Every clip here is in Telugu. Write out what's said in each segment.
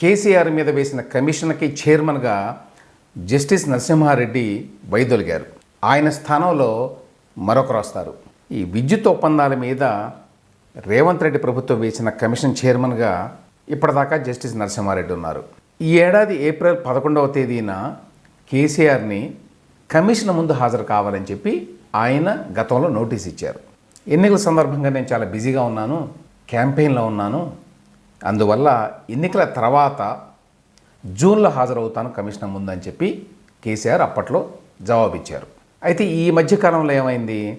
కేసీఆర్ మీద వేసిన కమిషన్కి చైర్మన్గా జస్టిస్ నరసింహారెడ్డి వైదొలిగారు. ఆయన స్థానంలో మరొకరు వస్తారు. ఈ విద్యుత్ ఒప్పందాల మీద రేవంత్ రెడ్డి ప్రభుత్వం వేసిన కమిషన్ చైర్మన్గా ఇప్పటిదాకా జస్టిస్ నరసింహారెడ్డి ఉన్నారు. ఈ ఏడాది ఏప్రిల్ పదకొండవ తేదీన కేసీఆర్ని కమిషన్ ముందు హాజరు కావాలని చెప్పి ఆయన గతంలో నోటీస్ ఇచ్చారు. ఎన్నికల సందర్భంగా నేను చాలా బిజీగా ఉన్నాను క్యాంపెయిన్లో ఉన్నాను అందువల్ల ఎన్నికల తర్వాత జూన్లో హాజరవుతాను కమిషనర్ ముందని చెప్పి కేసీఆర్ అప్పట్లో జవాబిచ్చారు. అయితే ఈ మధ్యకాలంలో ఏమైంది?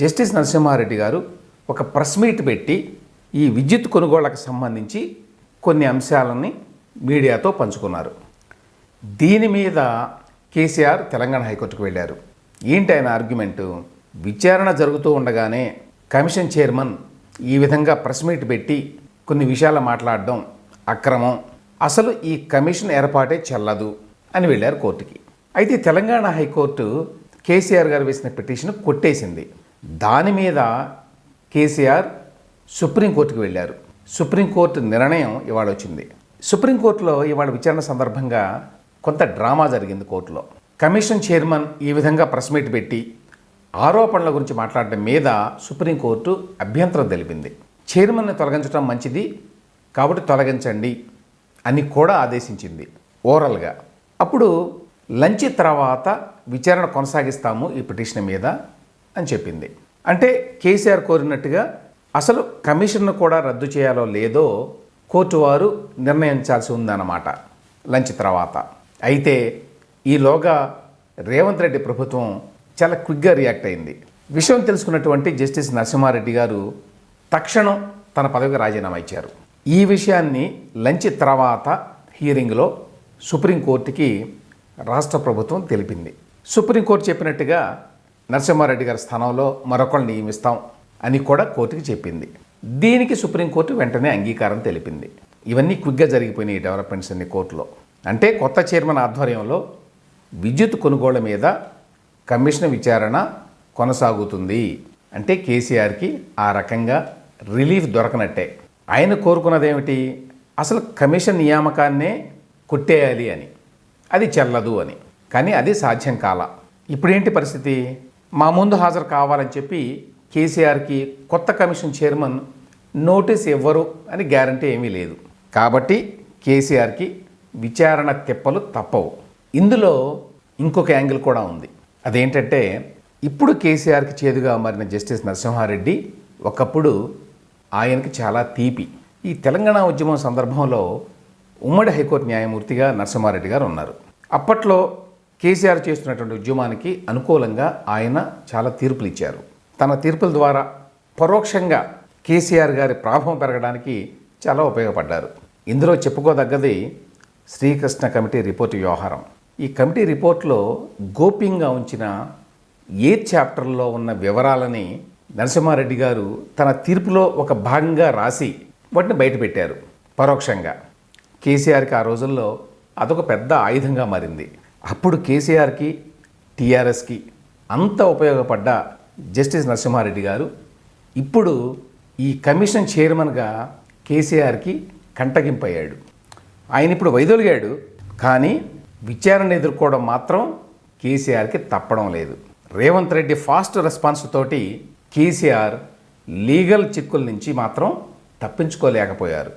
జస్టిస్ నరసింహారెడ్డి గారు ఒక ప్రెస్ మీట్ పెట్టి ఈ విద్యుత్ కొనుగోళ్ళకు సంబంధించి కొన్ని అంశాలని మీడియాతో పంచుకున్నారు. దీని మీద కేసీఆర్ తెలంగాణ హైకోర్టుకు వెళ్ళారు. ఏంటి ఆయన ఆర్గ్యుమెంటు? విచారణ జరుగుతూ ఉండగానే కమిషన్ చైర్మన్ ఈ విధంగా ప్రెస్ మీట్ పెట్టి కొన్ని విషయాలు మాట్లాడడం అక్రమం అసలు ఈ కమిషన్ ఏర్పాటే చెల్లదు అని వెళ్ళారు కోర్టుకి. అయితే తెలంగాణ హైకోర్టు కేసీఆర్ గారు వేసిన పిటిషన్ కొట్టేసింది. దాని మీద కేసీఆర్ సుప్రీంకోర్టుకు వెళ్ళారు. సుప్రీంకోర్టు నిర్ణయం ఇవాళ వచ్చింది. సుప్రీంకోర్టులో ఇవాళ విచారణ సందర్భంగా కొంత డ్రామా జరిగింది కోర్టులో. కమిషన్ చైర్మన్ ఈ విధంగా ప్రెస్ మీట్ పెట్టి ఆరోపణల గురించి మాట్లాడడం మీద సుప్రీంకోర్టు అభ్యంతరం తెలిపింది. చైర్మన్ను తొలగించడం మంచిది కాబట్టి తొలగించండి అని కూడా ఆదేశించింది. ఓరల్గా అప్పుడు లంచ్ తర్వాత విచారణ కొనసాగిస్తాము ఈ పిటిషన్ మీద అని చెప్పింది. అంటే కేసీఆర్ కోరినట్టుగా అసలు కమిషన్ను కూడా రద్దు చేయాలో లేదో కోర్టు వారు నిర్ణయించాల్సి ఉందన్నమాట లంచ్ తర్వాత. అయితే ఈలోగా రేవంత్ రెడ్డి ప్రభుత్వం చాలా క్విక్గా రియాక్ట్ అయింది. విషయం తెలుసుకున్నటువంటి జస్టిస్ నరసింహారెడ్డి గారు తక్షణం తన పదవికి రాజీనామా ఇచ్చారు. ఈ విషయాన్ని లంచ్ తర్వాత హియరింగ్లో సుప్రీంకోర్టుకి రాష్ట్ర ప్రభుత్వం తెలిపింది. సుప్రీంకోర్టు చెప్పినట్టుగా నరసింహారెడ్డి గారి స్థానంలో మరొకళ్ళు నియమిస్తాం అని కూడా కోర్టుకి చెప్పింది. దీనికి సుప్రీంకోర్టు వెంటనే అంగీకారం తెలిపింది. ఇవన్నీ క్విక్గా జరిగిపోయినాయి డెవలప్మెంట్స్ అన్ని కోర్టులో. అంటే కొత్త చైర్మన్ ఆధ్వర్యంలో విద్యుత్ కొనుగోళ్ళ మీద కమిషన్ విచారణ కొనసాగుతుంది. అంటే కేసీఆర్కి ఆ రకంగా రిలీఫ్ దొరకనట్టే. ఆయన కోరుకున్నదేమిటి? అసలు కమిషన్ నియామకాన్నే కొట్టేయాలి అని. అది చెల్లదు అని. కానీ అది సాధ్యం కాల. ఇప్పుడేంటి పరిస్థితి? మా ముందు హాజరు కావాలని చెప్పి కేసీఆర్కి కొత్త కమిషన్ చైర్మన్ నోటీస్ ఇవ్వరు అని గ్యారంటీ ఏమీ లేదు. కాబట్టి కేసీఆర్కి విచారణ తిప్పలు తప్పవు. ఇందులో ఇంకొక యాంగిల్ కూడా ఉంది. అదేంటంటే ఇప్పుడు కేసీఆర్కి చేదుగా మారిన జస్టిస్ నరసింహారెడ్డి ఒకప్పుడు ఆయనకి చాలా తీపి. ఈ తెలంగాణ ఉద్యమం సందర్భంలో ఉమ్మడి హైకోర్టు న్యాయమూర్తిగా నరసింహారెడ్డి గారు ఉన్నారు. అప్పట్లో కేసీఆర్ చేస్తున్నటువంటి ఉద్యమానికి అనుకూలంగా ఆయన చాలా తీర్పులు ఇచ్చారు తన తీర్పుల ద్వారా పరోక్షంగా కేసీఆర్ గారి ప్రాభం పెరగడానికి చాలా ఉపయోగపడ్డారు. ఇందులో చెప్పుకోదగ్గది శ్రీకృష్ణ కమిటీ రిపోర్టు వ్యవహారం. ఈ కమిటీ రిపోర్ట్లో గోప్యంగా ఉంచిన ఏ చాప్టర్లో ఉన్న వివరాలని నరసింహారెడ్డి గారు తన తీర్పులో ఒక భాగంగా రాసి వాటిని బయటపెట్టారు పరోక్షంగా. కేసీఆర్కి ఆ రోజుల్లో అదొక పెద్ద ఆయుధంగా మారింది. అప్పుడు కేసీఆర్కి టీఆర్ఎస్కి అంత ఉపయోగపడ్డ జస్టిస్ నరసింహారెడ్డి గారు ఇప్పుడు ఈ కమిషన్ చైర్మన్గా కేసీఆర్కి కంటగింపయ్యాడు. ఆయన ఇప్పుడు వైదొలిగాడు కానీ విచారణ ఎదుర్కోవడం మాత్రం కేసీఆర్కి తప్పడం లేదు. రేవంత్ రెడ్డి ఫాస్ట్ రెస్పాన్స్ తోటి కేసీఆర్ లీగల్ చిక్కుల నుంచి మాత్రం తప్పించుకోలేకపోయారు.